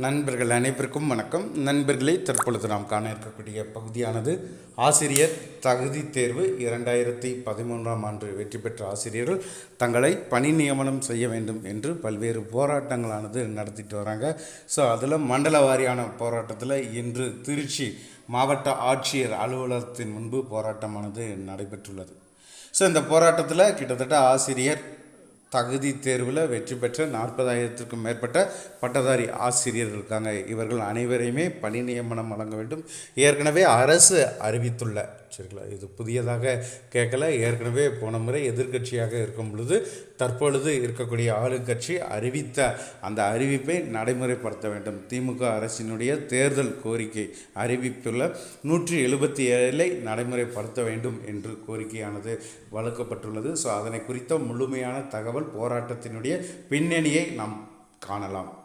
நண்பர்கள் அனைவருக்கும் வணக்கம். நண்பர்களே தற்பொழுது நாம் காண இருக்கக்கூடிய பகுதியானது ஆசிரியர் தகுதி தேர்வு இரண்டாயிரத்தி பதிமூன்றாம் ஆண்டு வெற்றி பெற்ற ஆசிரியர்கள் தங்களை பணி நியமனம் செய்ய வேண்டும் என்று பல்வேறு போராட்டங்களானது நடத்திட்டு வராங்க. ஸோ அதில் மண்டல வாரியான போராட்டத்தில் இன்று திருச்சி மாவட்ட ஆட்சியர் அலுவலகத்தின் முன்பு போராட்டமானது நடைபெற்றுள்ளது. ஸோ இந்த போராட்டத்தில் கிட்டத்தட்ட ஆசிரியர் தகுதி தேர்வில் வெற்றி பெற்ற நாற்பதாயிரத்திற்கும் மேற்பட்ட பட்டதாரி ஆசிரியர்கள் இருக்காங்க. இவர்கள் அனைவரையுமே பணி நியமனம் வழங்க வேண்டும். ஏற்கனவே அரசு அறிவித்துள்ள சரிங்களா இது புதியதாக கேட்கல. ஏற்கனவே போன முறை எதிர்க்கட்சியாக இருக்கும் பொழுது தற்பொழுது இருக்கக்கூடிய ஆளுங்கட்சி அறிவித்த அந்த அறிவிப்பை நடைமுறைப்படுத்த வேண்டும். திமுக அரசினுடைய தேர்தல் கோரிக்கை அறிவிப்புள்ள நூற்றி எழுபத்தி ஏழை நடைமுறைப்படுத்த வேண்டும் என்று கோரிக்கையானது வழங்கப்பட்டுள்ளது. ஸோ அதனை குறித்த முழுமையான தகவல் போராட்டத்தினுடைய பின்னணியை நாம் காணலாம்.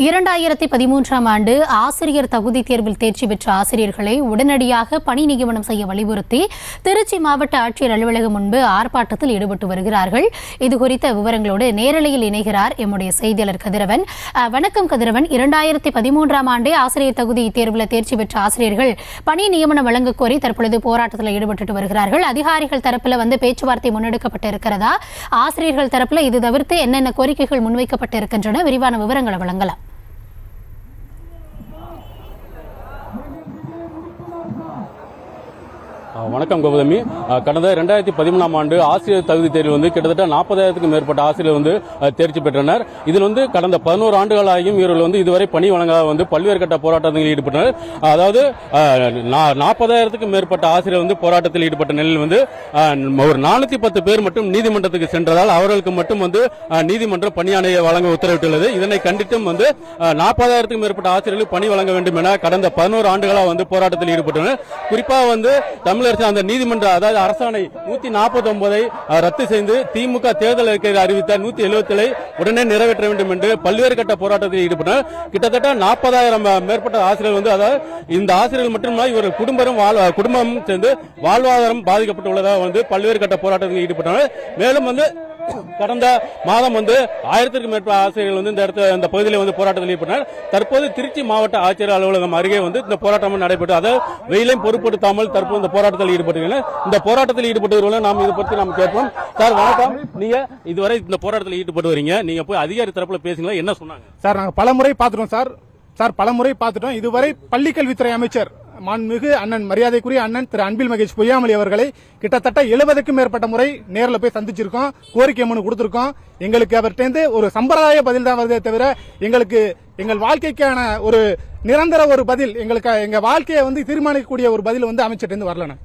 இரண்டாயிரத்தி பதிமூன்றாம் ஆண்டு ஆசிரியர் தகுதி தேர்வில் தேர்ச்சி பெற்ற ஆசிரியர்களை உடனடியாக பணி நியமனம் செய்ய வலியுறுத்தி திருச்சி மாவட்ட ஆட்சியர் அலுவலகம் முன்பு ஆர்ப்பாட்டத்தில் ஈடுபட்டு வருகிறார்கள். இது குறித்த விவரங்களோடு நேரலையில் இணைகிறார் எம்முடைய செய்தியாளர் கதிரவன். வணக்கம் கதிரவன். இரண்டாயிரத்தி பதிமூன்றாம் ஆண்டே ஆசிரியர் தகுதி தேர்வில் தேர்ச்சி பெற்ற ஆசிரியர்கள் பணி நியமனம் வழங்க கோரி தற்பொழுது போராட்டத்தில் ஈடுபட்டு வருகிறார்கள். அதிகாரிகள் தரப்பில் வந்து பேச்சுவார்த்தை முன்னெடுக்கப்பட்டு இருக்கிறதா? ஆசிரியர்கள் தரப்பில் இது தவிர்த்து என்னென்ன கோரிக்கைகள் முன்வைக்கப்பட்டு இருக்கின்றன? விரிவான விவரங்களை வழங்கலாம். வணக்கம் கௌதமி. கடந்த ரெண்டாயிரத்தி பதிமூணாம் ஆண்டு ஆசிரியர் தகுதி தேர்வு வந்து கிட்டத்தட்ட நாற்பதாயிரத்துக்கும் மேற்பட்ட ஆசிரியர் வந்து தேர்ச்சி பெற்றனர். இதில் வந்து கடந்த பதினோரு ஆண்டுகளாகியும் இவர்கள் வந்து இதுவரை பணி வழங்காத வந்து பல்வேறு கட்ட போராட்டத்தில் ஈடுபட்டனர். அதாவது நாற்பதாயிரத்துக்கும் மேற்பட்ட ஆசிரியர் வந்து போராட்டத்தில் ஈடுபட்ட நிலையில் வந்து ஒரு நானூத்தி பத்து பேர் மட்டும் நீதிமன்றத்துக்கு சென்றதால் அவர்களுக்கு மட்டும் வந்து நீதிமன்றம் பணியாணையை வழங்க உத்தரவிட்டுள்ளது. இதனை கண்டித்தும் வந்து நாற்பதாயிரத்துக்கும் மேற்பட்ட ஆசிரியர்கள் பணி வழங்க வேண்டும் என கடந்த பதினோரு ஆண்டுகளாக வந்து போராட்டத்தில் ஈடுபட்டனர். குறிப்பாக வந்து தமிழரசு அந்த நீதிமன்ற அதாவது அரசாணை நூத்தி நாற்பத்தி ஒன்பதை ரத்து செய்து திமுக தேர்தல் அறிக்கை அறிவித்த நூத்தி எழுபத்தி உடனே நிறைவேற்ற வேண்டும் என்று பல்வேறு கட்ட போராட்டத்தில் ஈடுபட்டனர். கிட்டத்தட்ட நாற்பதாயிரம் மேற்பட்ட ஆசிரியர்கள் வந்து அதாவது இந்த ஆசிரியர்கள் மட்டுமல்ல இவர்கள் குடும்பம் குடும்பம் சேர்ந்து வாழ்வாதாரம் பாதிக்கப்பட்டுள்ளதாக வந்து பல்வேறு கட்ட போராட்டத்தில் ஈடுபட்டனர். மேலும் வந்து கடந்த மாதம் வந்து ஆயிரத்திற்கும் மேற்பட்ட ஆசிரியர்கள் வந்து இந்த இடத்துல இந்த பகுதியில் வந்து போராட்டத்தில் ஈடுபட்டனர். தற்போது திருச்சி மாவட்ட ஆட்சியர் அலுவலகம் அருகே வந்து இந்த போராட்டம் நடைபெற்று அதாவது வெயிலையும் பொருட்படுத்தாமல் தற்போது இந்த போராட்டத்தில் ஈடுபட்டுள்ளனர் இந்த போராட்டத்தில் ஈடுபட்டவர்கள் நாம் இது பற்றி நாம் கேட்போம். சார் வணக்கம். நீங்க இதுவரை இந்த போராட்டத்தில் ஈடுபட்டு வரீங்க. நீங்க போய் அதிகாரி தரப்புல பேசுங்களா என்ன சொன்னாங்க? சார் நாங்க பல முறை பார்த்துட்டோம் சார். சார் பல முறை பார்த்துட்டோம். இதுவரை பள்ளிக்கல்வித்துறை அமைச்சர் மாண்புமிகு அண்ணன் மரியாதைக்குரிய அண்ணன் திரு அன்பில் மகேஷ் பொய்யாமொழி அவர்களை கிட்டத்தட்ட எழுபதுக்கும் மேற்பட்ட முறை நேரில் போய் சந்திச்சிருக்கோம் கோரிக்கை மனு கொடுத்திருக்கோம். எங்களுக்கு அவர்கிட்ட ஒரு சம்பிரதாய பதில் தான் வருதே தவிர எங்களுக்கு எங்கள் வாழ்க்கைக்கான ஒரு நிரந்தர ஒரு பதில் எங்களுக்கு எங்க வாழ்க்கையை வந்து தீர்மானிக்கக்கூடிய ஒரு பதில் வந்து அமைச்சர்கிட்ட வரலண்ணா.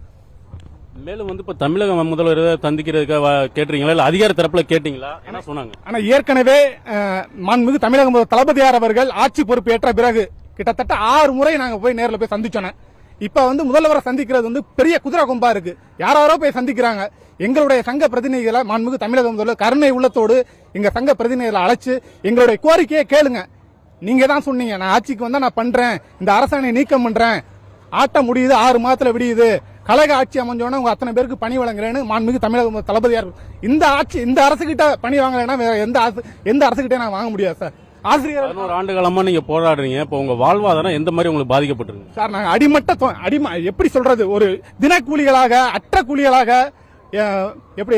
மேலும் வந்து இப்ப தமிழக முதல்வர் சந்திக்கிறதுக்கு கேட்டீங்களா இல்ல அதிகாரி தரப்புல கேட்டீங்களா? என்ன சொன்னாங்க? ஆனா ஏற்கனவே மாண்புமிகு தமிழக முதல்வர் தளபதியார் அவர்கள் ஆட்சி பொறுப்பேற்ற பிறகு கிட்டத்தட்ட ஆறு முறை நாங்க போய் நேரில் போய் சந்திச்சோன்னே இப்ப வந்து முதல்வரை சந்திக்கிறது வந்து பெரிய குதிரை கொம்பா இருக்கு. யாரோ போய் சந்திக்கிறாங்க. எங்களுடைய சங்க பிரதிநிதிகளை மாண்புமிகு தமிழக முதல்வர் கருணை உள்ளத்தோடு எங்க சங்க பிரதிநிதிகளை அழைச்சு எங்களுடைய கோரிக்கையை கேளுங்க. நீங்க தான் சொன்னீங்க நான் ஆட்சிக்கு வந்தா நான் பண்றேன். இந்த அரசாணை நீக்கம் பண்றேன். ஆட்டம் முடியுது ஆறு மாதத்துல விடியுது. கழக ஆட்சி அமைஞ்சோன்னா உங்க அத்தனை பேருக்கு பணி வழங்குறேன்னு மாண்புமிகு தமிழக தளபதியார் இந்த ஆட்சி இந்த அரசு கிட்ட பணி வாங்கலைன்னா எந்த அரசு எந்த அரசு நான் வாங்க முடியாது சார். ஆசிரியர் பதினோரு ஆண்டு காலமா நீங்க போராடுறீங்க. இப்ப உங்க வாழ்வாதாரம் எந்த மாதிரி உங்களுக்கு பாதிக்கப்பட்டிருக்கு? சார் நாங்க அடிமட்ட அடிம எப்படி சொல்றது? ஒரு தினக்கூலிகளாக அற்ற கூலிகளாக எப்படி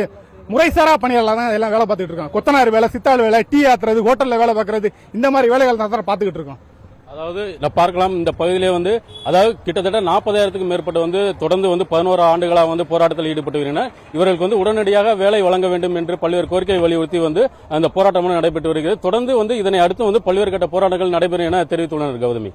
முறைசாரா பணியாளர் தான் எல்லாம் வேலை பார்த்துட்டு இருக்கோம் கொத்தனார் வேலை சித்தாள் வேலை டீ ஆத்துறது ஹோட்டல்ல வேலை பார்க்கறது இந்த மாதிரி வேலைகள் தான் சார் பார்த்துக்கிட்டு இருக்கோம். அதாவது நான் பார்க்கலாம் இந்த பகுதியிலே வந்து அதாவது கிட்டத்தட்ட நாற்பதாயிரத்துக்கும் மேற்பட்ட வந்து தொடர்ந்து வந்து பதினோரு ஆண்டுகளாக வந்து போராட்டத்தில் ஈடுபட்டு வருகின்றனர் இவர்களுக்கு வந்து உடனடியாக வேலை வழங்க வேண்டும் என்று பல்வேறு கோரிக்கை வலியுறுத்தி வந்து அந்த போராட்டம் நடைபெற்று வருகிறது. தொடர்ந்து வந்து இதனை அடுத்து வந்து பல்வேறு கட்ட போராட்டங்கள் நடைபெறும் என தெரிவித்துள்ளனர் கௌதமி.